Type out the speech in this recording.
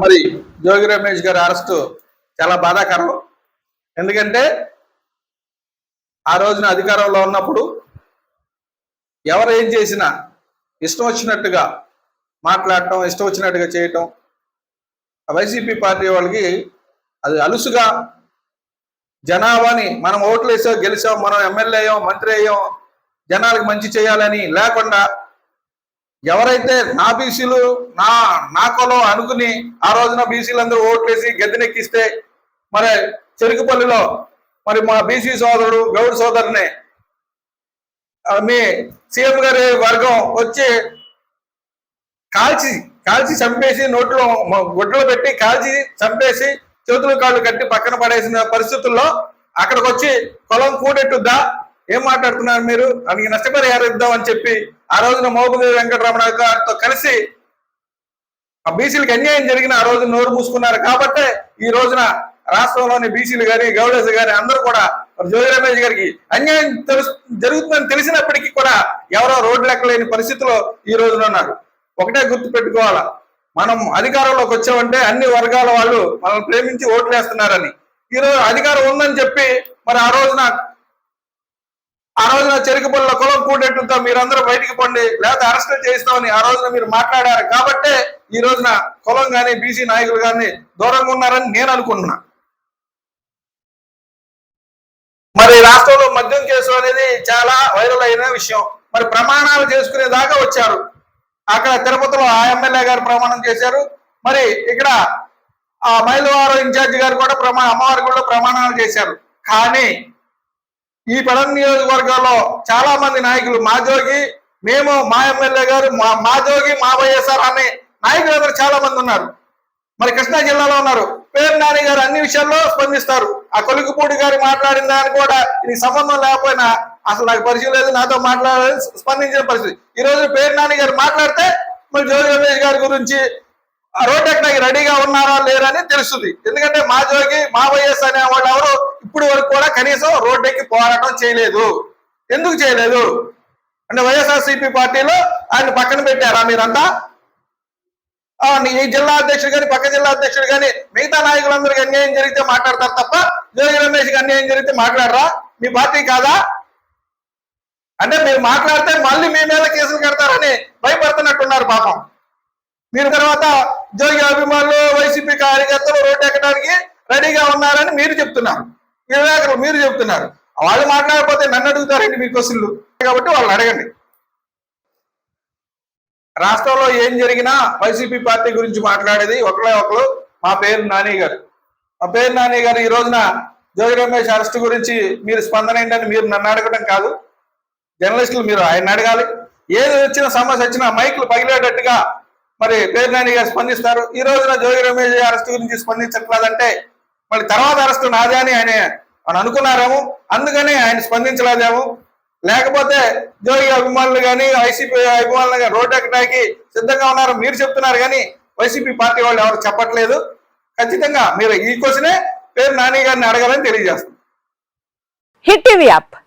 మరి జోగి రమేష్ గారి అరెస్టు చాలా బాధాకరం. ఎందుకంటే ఆ రోజున అధికారంలో ఉన్నప్పుడు ఎవరు ఏం చేసినా ఇష్టం వచ్చినట్టుగా మాట్లాడటం ఇష్టం వచ్చినట్టుగా చేయటం ఆ వైసీపీ పార్టీ వాళ్ళకి అది అలుసుగా జనాభాని మనం ఓట్లు వేసాం గెలిచాం మనం ఎమ్మెల్యే అయ్యాం మంత్రి అయ్యాం జనాలకు మంచి చేయాలని లేకుండా ఎవరైతే నా బీసీలు నా నా కొలం అనుకుని ఆ రోజున బీసీలందరూ ఓట్లేసి గద్దెనెక్కిస్తే మరి చెరుకుపల్లిలో మరి మా బీసీ సోదరుడు గౌడ్ సోదరుని మీ సీఎం గారి వర్గం వచ్చి కాల్చి కాల్చి చంపేసి నోట్లో గుడ్డలు పెట్టి కాల్చి చంపేసి చేతులు కాళ్ళు కట్టి పక్కన పడేసిన పరిస్థితుల్లో అక్కడికి వచ్చి పొలం కూడెట్టుద్దా? ఏం మాట్లాడుతున్నారు మీరు? దానికి నష్టపరిహారం ఇద్దామని చెప్పి ఆ రోజున మోపుదేవి వెంకటరమణ గారితో కలిసి ఆ బీసీలకు అన్యాయం జరిగిన ఆ రోజు నోరు మూసుకున్నారు. కాబట్టే ఈ రోజున రాష్ట్రంలోని బీసీలు గాని గౌడేస్ గాని అందరూ కూడా జ్యోతి జోగి రమేష్ గారికి అన్యాయం తెలుసు జరుగుతుందని తెలిసినప్పటికీ కూడా ఎవరో రోడ్లు లెక్కలేని పరిస్థితిలో ఈ రోజున ఉన్నారు. ఒకటే గుర్తు పెట్టుకోవాలా మనం అధికారంలోకి వచ్చామంటే అన్ని వర్గాల వాళ్ళు మనల్ని ప్రేమించి ఓట్లు వేస్తున్నారని ఈ రోజు అధికారం ఉందని చెప్పి మరి ఆ రోజున ఆ రోజున చెరుకుపల్లిలో కులం కూడేట్టుతో మీరందరూ బయటికి పండి లేకపోతే అరెస్ట్ చేయిస్తామని ఆ రోజున మీరు మాట్లాడారు. కాబట్టే ఈ రోజున కులం కానీ బీసీ నాయకులు కానీ దూరంగా ఉన్నారని నేను అనుకుంటున్నా. మరి రాష్ట్రంలో మద్యం కేసు అనేది చాలా వైరల్ అయిన విషయం. మరి ప్రమాణాలు చేసుకునే దాకా వచ్చారు. అక్కడ తిరుపతిలో ఆ ఎమ్మెల్యే గారు ప్రమాణం చేశారు. మరి ఇక్కడ ఆ మైలవారం ఇన్ఛార్జి గారు కూడా ప్రమా అమ్మవారి కూడా ప్రమాణాలు చేశారు. కానీ ఈ పెడన్ నియోజకవర్గంలో చాలా మంది నాయకులు మా జోగి మేము మా ఎమ్మెల్యే గారు మా మా జోగి మా వైఎస్ఆర్ అనే నాయకులందరూ చాలా మంది ఉన్నారు. మరి కృష్ణా జిల్లాలో ఉన్నారు. పేరు నాని గారు అన్ని విషయాల్లో స్పందిస్తారు. ఆ కొలుకుపూడి గారు మాట్లాడిన దాని కూడా ఇది సంబంధం లేకపోయినా అసలు నాకు పరిచయం లేదు నాతో మాట్లాడాలని స్పందించిన పరిస్థితి. ఈ రోజు పేరు నాని గారు మాట్లాడితే మరి జోగి రమేష్ గారి గురించి రోడ్ ఎక్కడానికి రెడీగా ఉన్నారా లేరని తెలుస్తుంది. ఎందుకంటే మా జోగి మా వైఎస్ అనే వాళ్ళు ఎవరు ఇప్పుడు వరకు కూడా కనీసం రోడ్ ఎక్కి పోరాటం చేయలేదు. ఎందుకు చేయలేదు? అంటే వైఎస్ఆర్సీపీ పార్టీలో ఆయన పక్కన పెట్టారా మీరంతా? ఆ, ఈ జిల్లా అధ్యక్షుడు కానీ పక్క జిల్లా అధ్యక్షుడు కానీ మిగతా నాయకులందరికీ అన్యాయం జరిగితే మాట్లాడతారు తప్ప జోగి రమేష్కి అన్యాయం జరిగితే మాట్లాడరా? మీ పార్టీ కాదా? అంటే మీరు మాట్లాడితే మళ్ళీ మీ మీద కేసులు కడతారని భయపడుతున్నట్టున్నారు పాపం. మీరు తర్వాత జోగి అభిమానులు వైసీపీ కార్యకర్తలు రోడ్డు ఎక్కడానికి రెడీగా ఉన్నారని మీరు చెప్తున్నారు. వివేకులు మీరు చెప్తున్నారు. వాళ్ళు మాట్లాడకపోతే నన్ను అడుగుతారండి మీ క్వశ్చన్లు. కాబట్టి వాళ్ళు అడగండి. రాష్ట్రంలో ఏం జరిగినా వైసీపీ పార్టీ గురించి మాట్లాడేది ఒకరే ఒకరు మా పేరు నాని గారు. మా పేరు నాని గారు ఈ రోజున జోగి రమేష్ అరెస్ట్ గురించి మీరు స్పందన ఏంటని మీరు నన్ను అడగడం కాదు. జర్నలిస్టులు మీరు ఆయన అడగాలి. ఏది వచ్చిన సమస్య వచ్చినా మైకులు పగిలేటట్టుగా మరి పేరు గారు స్పందిస్తారు. ఈ రోజున జోగి రమేష్ అరెస్ట్ గురించి స్పందించట్లేదంటే మళ్ళీ తర్వాత అరెస్ట్ నాదే అని ఆయన అని అనుకున్నారేమో. అందుకనే ఆయన స్పందించలేదేమో. లేకపోతే జోగి అభిమానులు కానీ వైసీపీ అభిమానులు కానీ రోడ్డు ఎక్కడానికి సిద్ధంగా ఉన్నారు మీరు చెప్తున్నారు కానీ వైసీపీ పార్టీ వాళ్ళు ఎవరు చెప్పట్లేదు. ఖచ్చితంగా మీరు ఈ క్వశ్చనే పేరు నాని గారిని అడగాలని తెలియజేస్తుంది హిట్ టీవీ యాప్.